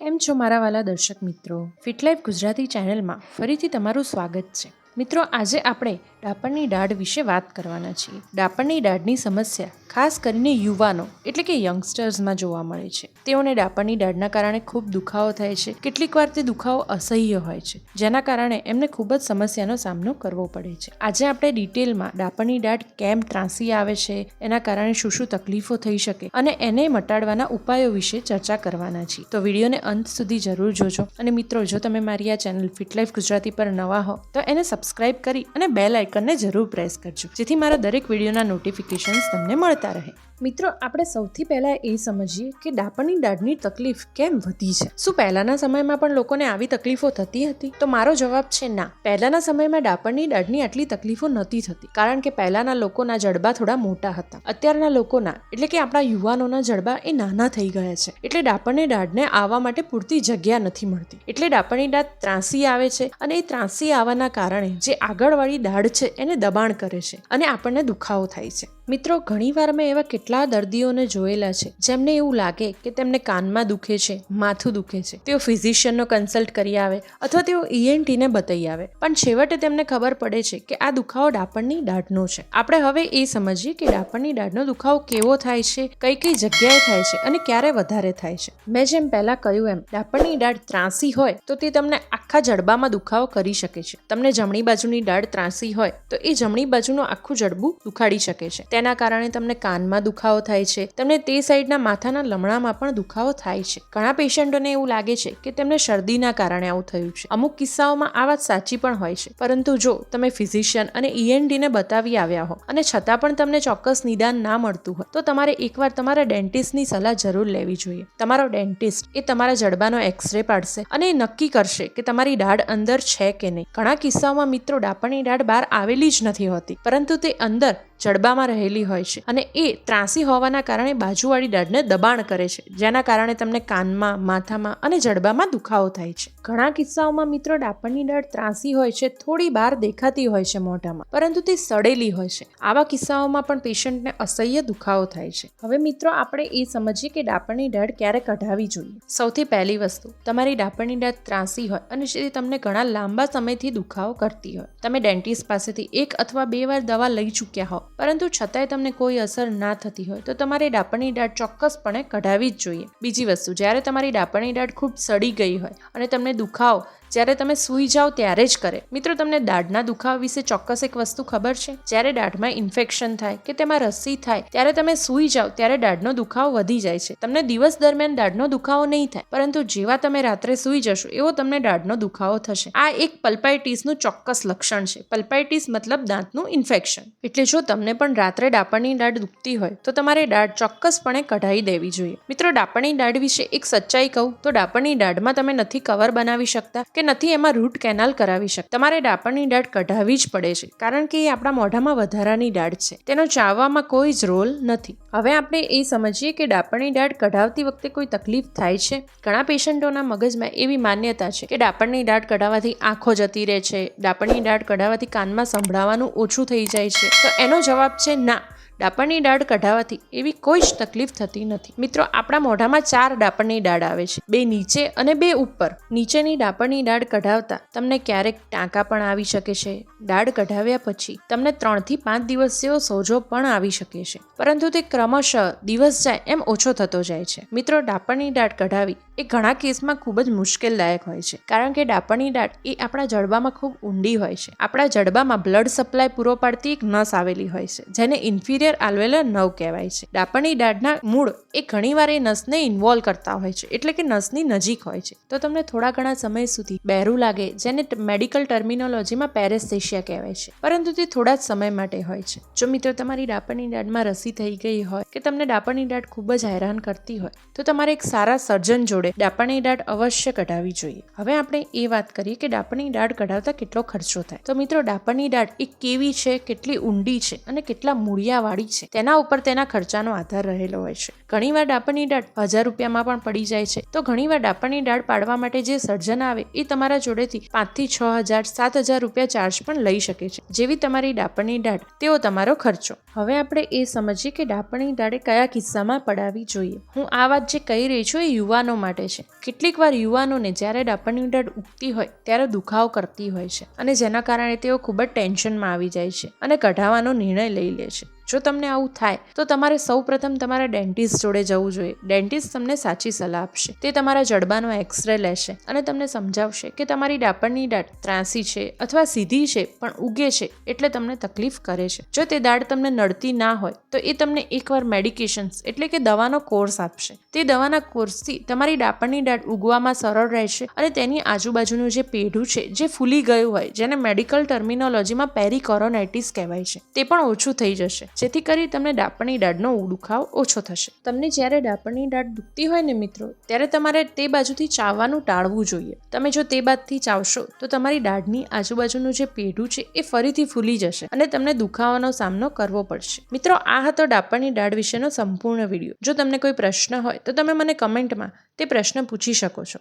કેમ છો મારા વાલા દર્શક મિત્રો? ફિટલાઈફ ગુજરાતી ચેનલમાં ફરીથી તમારું સ્વાગત છે. મિત્રો, આજે આપણે ડાપણની દાઢ વિશે વાત કરવાના છીએ. ડાપણની દાઢની સમસ્યા ખાસ કરીને યુવાનો, એટલે કે યંગસ્ટર્સમાં જોવા મળે છે. તેઓને ડાપણની દાઢના કારણે ખૂબ દુખાવો થાય છે. કેટલીક વાર તે દુખાવો અસહ્ય હોય છે, જેના કારણે એમને ખૂબ જ સમસ્યાનો સામનો કરવો પડે છે. આજે આપણે ડિટેલમાં ડાપણની દાઢ કેમ ત્રાંસી આવે છે, એના કારણે શું શું તકલીફો થઈ શકે અને એને મટાડવાના ઉપાયો વિશે ચર્ચા કરવાના છીએ. તો વિડીયોને અંત સુધી જરૂર જોજો. અને મિત્રો, જો તમે મારી આ ચેનલ ફિટલાઇફ ગુજરાતી પર નવા હો, તો એને સબસ્ક્રાઇબ કરી અને બેલ આઇકનને જરૂર પ્રેસ કરજો. જેથી મારા દરેક વિડીયોના નોટિફિકેશન્સ તમને મળતા રહે. મિત્રો, આપણે સૌથી પહેલાં એ સમજીએ કે ડાપણની દાઢની તકલીફ કેમ વધી છે? શું પહેલાંના સમયમાં પણ લોકોને આવી તકલીફો થતી હતી? તો મારો જવાબ છે ના. પહેલાંના સમયમાં ડાપણની દાઢની આટલી તકલીફો નહોતી થતી, કારણ કે પહેલાંના લોકોના જડબા થોડા મોટા હતા. અત્યારના લોકોના, એટલે કે આપણા યુવાનોના જડબા એ નાના થઈ ગયા છે. એટલે ડાપણની દાઢને આવવા માટે પૂરતી જગ્યા નથી મળતી. એટલે ડાપણની દાઢ ત્રાંસી આવે છે અને એ ત્રાંસી આવવાના કારણે જે આગળવાળી દાઢ છે એને દબાણ કરે છે અને આપણને દુખાવો થાય છે. મિત્રો, ઘણીવાર મેં એવા કેટલા દર્દીઓને જોયેલા છે, જેમને એવું લાગે કે તેમને કાનમાં દુખે છે, માથું દુખે છે. તેઓ ફિઝિશિયનનો કન્સલ્ટ કરી આવે અથવા તેઓ ઈએનટીને બતાવી આવે. પણ છેવટે તેમને ખબર પડે છે કે આ દુખાવો ડાપણની દાઢનો છે. આપણે હવે એ સમજીએ કે ડાપણની દાઢનો દુખાવો કેવો થાય છે કઈ કઈ જગ્યાએ થાય છે અને ક્યારે વધારે થાય છે. મેં જેમ પહેલાં કહ્યું એમ, ડાપણની દાઢ ત્રાંસી હોય તો તે તમને આખા જડબામાં દુખાવો કરી શકે છે. તમને જમણી બાજુની દાઢ ત્રાંસી હોય, તો એ જમણી બાજુનું આખું જડબું દુખાડી શકે છે. તેના કારણે તમને કાનમાં દુખાવો થાય છે. તમને તે સાઈડના માથાના લમણામાં પણ દુખાવો થાય છે. ઘણા પેશન્ટોને એવું લાગે છે કે તેમને શરદીના કારણે આવું થયું છે. અમુક કિસ્સાઓમાં આ વાત સાચી પણ હોય છે. પરંતુ જો તમે ફિઝિશિયન અને ઈએનડીને બતાવી આવ્યા હો અને છતાં પણ તમને ચોક્કસ નિદાન ના મળતું હોય, તો તમારે એકવાર તમારા ડેન્ટિસ્ટની સલાહ જરૂર લેવી જોઈએ. તમારો ડેન્ટિસ્ટ એ તમારા જડબાનો એક્સરે પાડશે અને એ નક્કી કરશે કે તમારી દાઢ અંદર છે કે નહીં? ઘણા કિસ્સાઓમાં મિત્રો ડાપણની દાઢ બહાર આવેલી જ નથી હોતી, પરંતુ તે અંદર જડબામાં રહેલી હોય છે. અને એ ત્રાસી હોવાના કારણે બાજુવાળી દાઢને દબાણ કરે છે, જેના કારણે તમને કાનમાં, માથામાં અને જડબામાં દુખાવો થાય છે. ઘણા કિસ્સાઓમાં મિત્રો ડાપણની દાઢ ત્રાસી હોય છે, થોડી બહાર દેખાતી હોય છે મોઢામાં, પરંતુ તે સડેલી હોય છે. આવા કિસ્સાઓમાં પણ પેશન્ટને અસહ્ય દુખાવો થાય છે. હવે મિત્રો આપણે એ સમજીએ કે ડાપણની દાઢ ક્યારે કઢાવી જોઈએ. સૌથી પહેલી વસ્તુ, તમારી ડાપણની દાઢ ત્રાસી હોય અને જે તમને ઘણા લાંબા સમયથી દુખાવો કરતી હોય. તમે ડેન્ટિસ્ટ પાસેથી એક અથવા બે વાર દવા લઈ ચૂક્યા હો પરંતુ છતાંય તમને કોઈ અસર ના થતી હોય તો તમારે ડાપણની દાઢ ચોક્કસપણે કઢાવી જ જોઈએ. બીજી વસ્તુ, જ્યારે તમારી ડાપણની દાઢ ખૂબ સડી ગઈ હોય અને તમને દુખાવો જ્યારે તમે સૂઈ જાઓ ત્યારે જ કરે. મિત્રો, તમને દાઢના દુખાવા વિશે ચોક્કસ એક વસ્તુ ખબર છે? જ્યારે દાઢમાં ઇન્ફેક્શન થાય કે તેમાં રસી થાય, ત્યારે તમે સૂઈ જાઓ ત્યારે દાઢનો દુખાવો વધી જાય છે. તમને દિવસ દરમિયાન દાઢનો દુખાવો નહીં થાય, પરંતુ જેવા તમે રાત્રે સૂઈ જશો, એવો તમને દાઢનો દુખાવો થશે. આ એક પલ્પાઇટીસનું ચોક્કસ લક્ષણ છે. પલ્પાઇટીસ મતલબ દાંતનું ઇન્ફેક્શન. એટલે જો તમને પણ રાત્રે ડાપણની દાઢ દુખતી હોય, તો તમારે દાઢ ચોક્કસપણે કઢાવી દેવી જોઈએ. મિત્રો, ડાપણની દાઢ વિશે એક સચ્ચાઈ કહું, તો ડાપણની દાઢમાં તમે નથી કવર બનાવી શકતા કે નથી એમાં રૂટ કેનાલ કરાવી શકે તમારે ડાપણની દાઢ કઢાવી જ પડે છે, કારણ કે એ આપણા મોઢામાં વધારાની દાઢ છે. તેનો ચાવવામાં કોઈ જ રોલ નથી. હવે આપણે એ સમજીએ કે ડાપણની દાઢ કઢાવતી વખતે કોઈ તકલીફ થાય છે? ઘણા પેશન્ટોના મગજમાં એવી માન્યતા છે કે ડાપણની દાઢ કઢાવવાથી આંખો જતી રહે છે ડાપણની દાઢ કઢાવવાથી કાનમાં સંભળાવાનું ઓછું થઈ જાય છે. તો એનો જવાબ છે ના. ડાપણની દાઢ કઢાવવાથી એવી કોઈ જ તકલીફ થતી નથી. મિત્રો, આપણા મોઢામાં ચાર ડાપણની દાઢ આવે છે. બે નીચે અને બે ઉપર. નીચેની ડાપણની દાઢ કઢાવતા તમને ક્યારેક ટાંકા પણ આવી શકે છે. દાઢ કઢાવ્યા પછી તમને ત્રણથી પાંચ દિવસ જેવો સોજો પણ આવી શકે છે. પરંતુ તે ક્રમશઃ દિવસ જાય એમ ઓછો થતો જાય છે. મિત્રો ડાપણની દાઢ કઢાવી એ ઘણા કેસમાં ખૂબ જ મુશ્કેલદાયક હોય છે. કારણ કે ડાપણની દાઢ એ આપણા જડબામાં ખૂબ ઊંડી હોય છે. આપણા જડબામાં બ્લડ સપ્લાય પૂરો પાડતી એક નસ આવેલી હોય છે, જેને ઇન્ફિરિયર આલ્વેલર નવ કહેવાય છે. ડાપણની દાઢના મૂળ એ ઘણીવાર એ નસને ઇન્વોલ્વ કરતા હોય છે, એટલે કે નસની નજીક હોય છે. તો તમને થોડા ઘણા સમય સુધી બહેરું લાગે, જેને મેડિકલ ટર્મિનોલોજીમાં પેરેસ્થેશિયા કહેવાય છે. પરંતુ તે થોડા જ સમય માટે હોય છે. જો મિત્રો તમારી ડાપણની દાઢમાં રસી થઈ ગઈ હોય, કે તમને ડાપણની દાઢ ખૂબ જ હેરાન કરતી હોય, તો તમારે એક સારા સર્જન જોડે ડાપણની દાઢ અવશ્ય કઢાવી જોઈએ. હવે આપણે એ વાત કરીએ કે ડાપણની દાઢ કઢાવતા કેટલો ખર્ચો થાય. તો મિત્રો ડાપણની દાઢ એ કેવી છે, કેટલી ઊંડી છે અને કેટલા મૂળિયાવાળી છે. તેના ઉપર તેના ખર્ચાનો આધાર રહેલો હોય છે. ઘણીવાર ડાપણની દાળ હજાર રૂપિયામાં પણ પડી જાય છે. તો ઘણીવાર ડાપણની દાળ પાડવા માટે જે સર્જન આવે, એ તમારા જોડેથી પાંચથી છ હજાર, સાત હજાર રૂપિયા ચાર્જ પણ લઈ શકે છે. જેવી તમારી ડાપણની દાળ, તેવો તમારો ખર્ચો. હવે આપણે એ સમજીએ કે ડાપણની દાળે કયા કિસ્સામાં પડાવવી જોઈએ. હું આ વાત જે કહી રહી છું એ યુવાનો માટે છે. કેટલીક વાર યુવાનોને જ્યારે ડાપણની દાળ ઉગતી હોય, ત્યારે દુખાવો કરતી હોય છે અને જેના કારણે તેઓ ખૂબ જ ટેન્શનમાં આવી જાય છે અને કઢાવવાનો નિર્ણય લઈ લે છે. જો તમને આવું થાય, તો તમારે સૌ પ્રથમ તમારા ડેન્ટિસ્ટ જોડે જવું જોઈએ. ડેન્ટિસ્ટ તમને સાચી સલાહ આપશે. તે તમારા જડબાનો એક્સરે લેશે અને તમને સમજાવશે કે તમારી ડાપણની દાઢ ત્રાંસી છે અથવા સીધી છે, પણ ઉગે છે એટલે તમને તકલીફ કરે છે. જો તે દાઢ તમને નડતી ના હોય, તો એ તમને એકવાર મેડિકેશન્સ એટલે કે દવાનો કોર્સ આપશે. તે દવાના કોર્સથી તમારી ડાપણની દાઢ ઉગવામાં સરળ રહેશે અને તેની આજુબાજુનું જે પેઢું છે, જે ફૂલી ગયું હોય, જેને મેડિકલ ટર્મિનોલોજીમાં પેરિકોરોનાઇટિસ કહેવાય છે, તે પણ ઓછું થઈ જશે. જેથી કરી તમને ડાપણની દાઢનો દુખાવ ઓછો થશે. તમને જ્યારે ડાપણની દાઢ દુખતી હોય ને મિત્રો, ત્યારે તમારે તે બાજુથી ચાવવાનું ટાળવું જોઈએ. તમે જો તે બાજુથી ચાવશો, તો તમારી દાઢની આજુબાજુનું જે પેઢું છે, એ ફરીથી ફૂલી જશે અને તમને દુખાવાનો સામનો કરવો પડશે. મિત્રો, આ હતો ડાપણની દાઢ વિશેનો સંપૂર્ણ વીડિયો. જો તમને કોઈ પ્રશ્ન હોય, તો તમે મને કમેન્ટમાં તે પ્રશ્ન પૂછી શકો છો.